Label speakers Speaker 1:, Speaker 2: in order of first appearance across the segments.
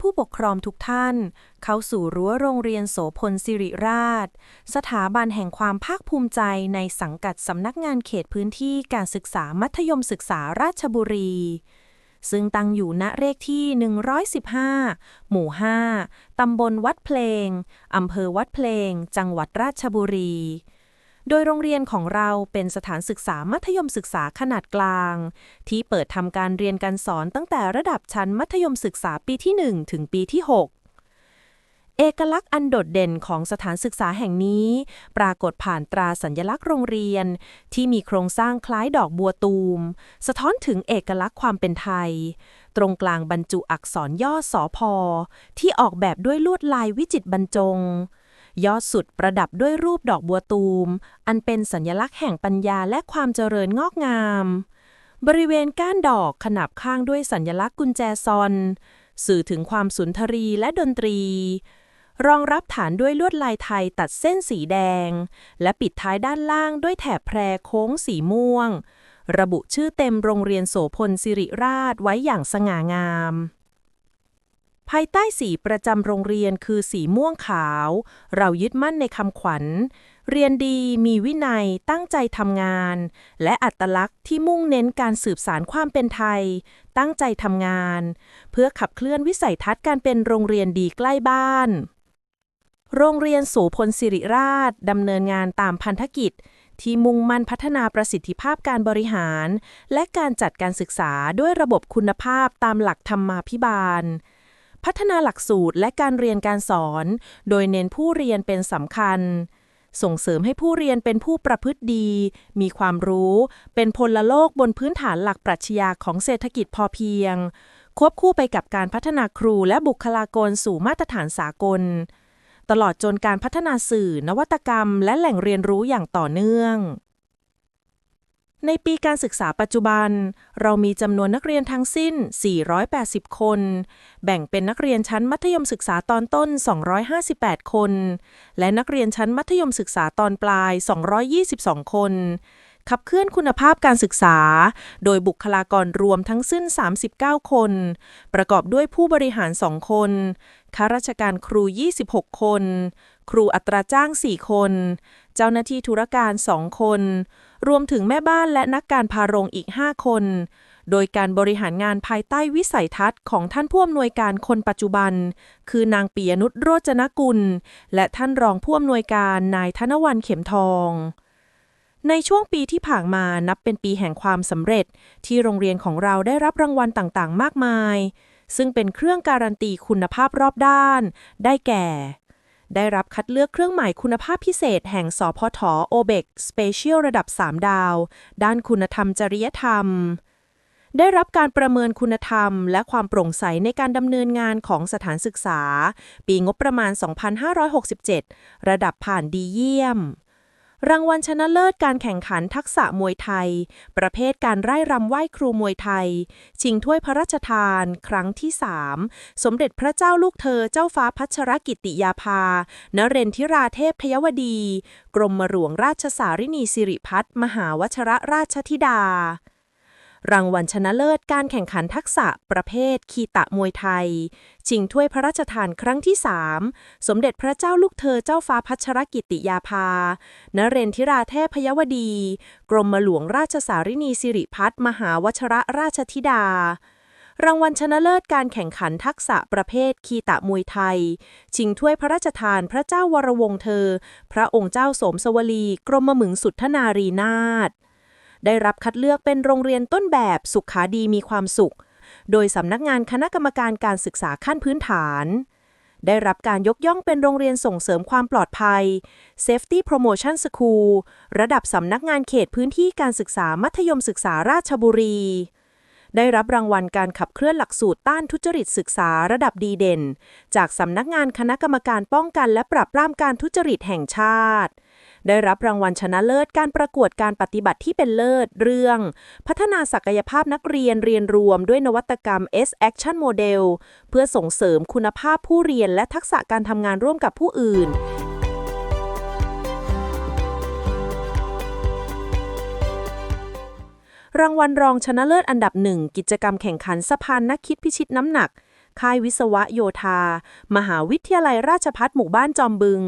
Speaker 1: ผู้ปกครองทุกท่าน เข้าสู่รั้วโรงเรียนโสพลสิริราช สถาบันแห่งความภาคภูมิใจในสังกัดสำนักงานเขตพื้นที่การศึกษามัธยมศึกษาราชบุรี ซึ่งตั้งอยู่ณเลขที่ 115 หมู่ 5 ตำบลวัดเพลง อำเภอวัดเพลง จังหวัดราชบุรี โดยโรงเรียนของเราเป็นสถานศึกษามัธยมศึกษาขนาดกลาง ที่เปิดทำการเรียนการสอนตั้งแต่ระดับชั้นมัธยมศึกษาปีที่ 1 ถึงปีที่ 6เอกลักษณ์อันโดดเด่นของสถานศึกษาแห่งนี้ ปรากฏผ่านตราสัญลักษณ์โรงเรียน ที่มีโครงสร้างคล้ายดอกบัวตูม สะท้อนถึงเอกลักษณ์ความเป็นไทย ตรงกลางบรรจุอักษรย่อสอพอที่ออกแบบด้วยลวดลายวิจิตรบรรจง ยอดสุดประดับด้วยรูปดอกบัวตูม อันเป็นสัญลักษณ์แห่งปัญญาและความเจริญงอกงาม บริเวณก้านดอกขนาบข้างด้วยสัญลักษณ์กุญแจซอน สื่อถึงความสุนทรีและดนตรี รองรับฐานด้วยลวดลายไทยตัดเส้นสีแดง และปิดท้ายด้านล่างด้วยแถบแพรโค้งสีม่วง ระบุชื่อเต็มโรงเรียนโสพลสิริราชไว้อย่างสง่างาม ภายใต้สีประจำโรงเรียนคือสีม่วงขาว เรายึดมั่นในคำขวัญ เรียนดีมีวินัยตั้งใจทำงาน และอัตลักษณ์ที่มุ่งเน้นการสืบสารความเป็นไทย ตั้งใจทำงาน เพื่อขับเคลื่อนวิสัยทัศน์การเป็นโรงเรียนดีใกล้บ้าน โรงเรียนโสพลสิริราชดำเนินงานตามพันธกิจที่มุ่งมั่นพัฒนาประสิทธิภาพการบริหาร และการจัดการศึกษาด้วยระบบคุณภาพตามหลักธรรมาภิบาล พัฒนาหลักสูตรและการเรียนการสอน โดยเน้นผู้เรียนเป็นสำคัญ ส่งเสริมให้ผู้เรียนเป็นผู้ประพฤติดี มีความรู้ เป็นพลโลกบนพื้นฐานหลักปรัชญาของเศรษฐกิจพอเพียง ควบคู่ไปกับการพัฒนาครูและบุคลากรสู่มาตรฐานสากล ตลอดจนการพัฒนาสื่อ นวัตกรรม และแหล่งเรียนรู้อย่างต่อเนื่อง ในปีการศึกษาปัจจุบัน เรามีจำนวนนักเรียนทั้งสิ้น 480 คน แบ่งเป็นนักเรียนชั้นมัธยมศึกษาตอนต้น 258 คน และนักเรียนชั้นมัธยมศึกษาตอนปลาย 222 คน ขับเคลื่อนคุณภาพการศึกษา โดยบุคลากรรวมทั้งสิ้น 39 คน ประกอบด้วยผู้บริหาร 2 คน ข้าราชการครู 26 คน ครูอัตราจ้าง 4 คน เจ้าหน้าที่ธุรการ 2 คน รวมถึงแม่บ้านและนักการพาโรงอีก 5 คน โดยการบริหารงานภายใต้วิสัยทัศน์ของท่านผู้อำนวยการคนปัจจุบัน คือนางปียนุชโรจนกุล และท่านรองผู้อำนวยการนายธนวันเข็มทองในช่วงปีที่ผ่านมานับเป็นปีแห่งความสำเร็จ ที่โรงเรียนของเราได้รับรางวัลต่างๆ มากมาย ซึ่งเป็นเครื่องการันตีคุณภาพรอบด้าน ได้แก่ ได้รับคัดเลือกเครื่องหมายคุณภาพพิเศษแห่งสพทโอเบกสเปเชียลระดับ 3 ดาว ด้านคุณธรรมจริยธรรม ได้รับการประเมินคุณธรรม และความโปร่งใสในการดำเนินงานของสถานศึกษา ปีงบประมาณ 2567 ระดับผ่านดีเยี่ยม รางวัลชนะเลิศการแข่งขันทักษะมวยไทย ประเภทการไร่รำไหว้ครูมวยไทย ชิงถ้วยพระราชทาน ครั้งที่ 3 สมเด็จพระเจ้าลูกเธอเจ้าฟ้าพัชรกิติยาภา นเรนทิราเทพพยวดี กรมหลวงราชสารินีสิริพัฒมหาวชรราชธิดา รางวัลชนะเลิศการแข่งขันทักษะประเภทคีตะมวยไทย ชิงถ้วยพระราชทานครั้งที่ 3 สมเด็จพระเจ้าลูกเธอเจ้าฟ้าพัชรกิติยาภา นเรนทิราเทพยวดี กรมหลวงราชสารินีสิริพัฒมหาวชรราชธิดารางวัลชนะเลิศการแข่งขันทักษะประเภทคีตะมวยไทย ชิงถ้วยพระราชทานพระเจ้าวรวงเธอ พระองค์เจ้าสมสวลี กรมหมึงสุทธนารีนาถ ได้รับคัดเลือกเป็นโรงเรียนต้นแบบสุขาดีมีความสุข โดยสำนักงานคณะกรรมการการศึกษาขั้นพื้นฐาน ได้รับการยกย่องเป็นโรงเรียนส่งเสริมความปลอดภัย Safety Promotion School ระดับสำนักงานเขตพื้นที่การศึกษามัธยมศึกษาราชบุรี ได้รับรางวัลการขับเคลื่อนหลักสูตรต้านทุจริตศึกษาระดับดีเด่น จากสำนักงานคณะกรรมการป้องกันและปราบปรามการทุจริตแห่งชาติ ได้รับรางวัลชนะเลิศการประกวดการปฏิบัติที่เป็นเลิศเรื่อง พัฒนาศักยภาพนักเรียนเรียนรวมด้วยนวัตกรรม S Action Model เพื่อส่งเสริมคุณภาพผู้เรียนและทักษะการทำงานร่วมกับผู้อื่นรางวัลรองชนะเลิศอันดับหนึ่งกิจกรรมแข่งขันสะพานนักคิดพิชิตน้ำหนัก ค่ายวิศวะโยธา มหาวิทยาลัยราชภัฏหมู่บ้านจอมบึง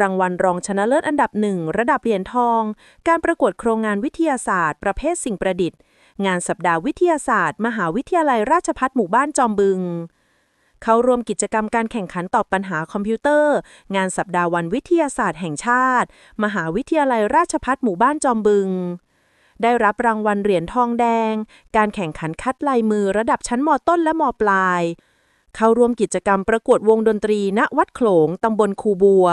Speaker 1: รางวัลรองชนะเลิศอันดับหนึ่งระดับเหรียญทอง การประกวดโครงงานวิทยาศาสตร์ ประเภทสิ่งประดิษฐ์ งานสัปดาห์วิทยาศาสตร์ มหาวิทยาลัยราชภัฏหมู่บ้านจอมบึง เข้าร่วมกิจกรรมการแข่งขันตอบปัญหาคอมพิวเตอร์ งานสัปดาห์วันวิทยาศาสตร์แห่งชาติ มหาวิทยาลัยราชภัฏหมู่บ้านจอมบึงได้รับรางวัลเหรียญทองแดง การแข่งขันคัดลายมือระดับชั้นมต้นและมปลาย เข้าร่วมกิจกรรมประกวดวงดนตรีณวัดโขลงตำบลคูบัว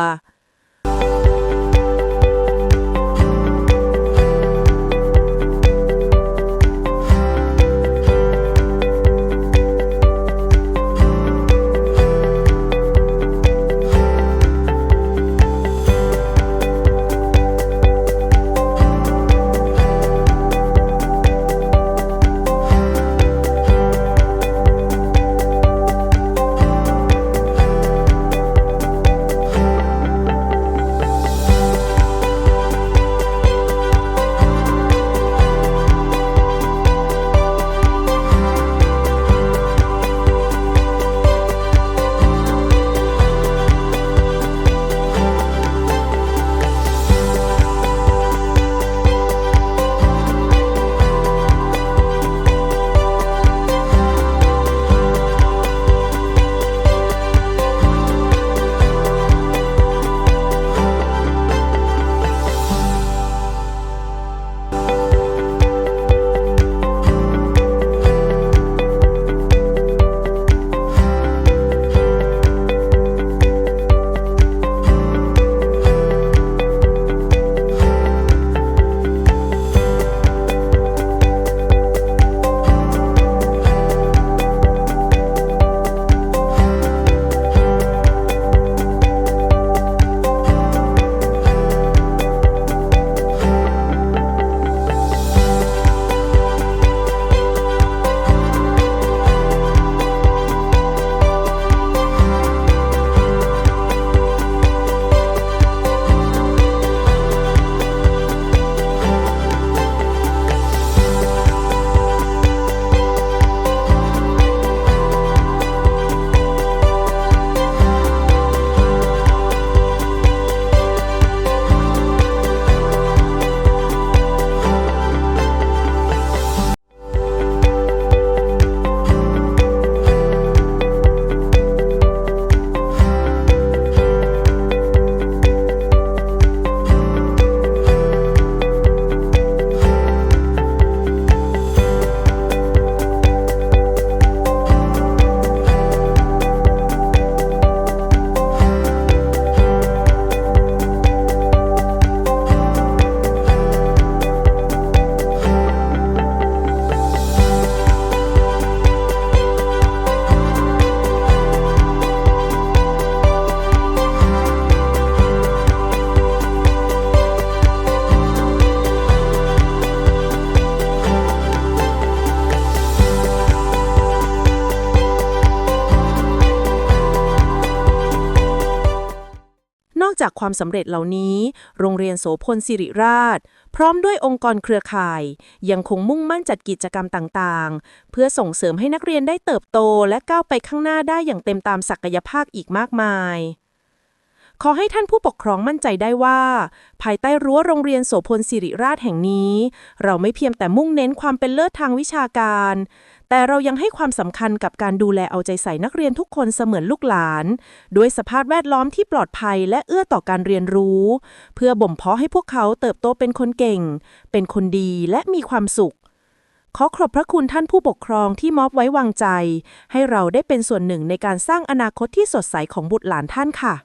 Speaker 1: อกจากความสำเร็จเหล่านี้ โรงเรียนโสพลสิริราช พร้อมด้วยองค์กรเครือข่าย ยังคงมุ่งมั่นจัดกิจกรรมต่างๆ เพื่อส่งเสริมให้นักเรียนได้เติบโตและก้าวไปข้างหน้าได้อย่างเต็มตามศักยภาพอีกมากมาย ขอให้ท่านผู้ปกครองมั่นใจได้ว่า ภายใต้รั้วโรงเรียนโสพลสิริราชแห่งนี้ เราไม่เพียงแต่มุ่งเน้นความเป็นเลิศทางวิชาการ แต่เรายังให้ความสำคัญกับการดูแลเอาใจใส่นักเรียนทุกคนเสมือนลูกหลาน ด้วยสภาพแวดล้อมที่ปลอดภัยและเอื้อต่อการเรียนรู้ เพื่อบ่มเพาะให้พวกเขาเติบโตเป็นคนเก่ง เป็นคนดีและมีความสุข ขอขอบพระคุณท่านผู้ปกครองที่มอบไว้วางใจ ให้เราได้เป็นส่วนหนึ่งในการสร้างอนาคตที่สดใสของบุตรหลานท่านค่ะ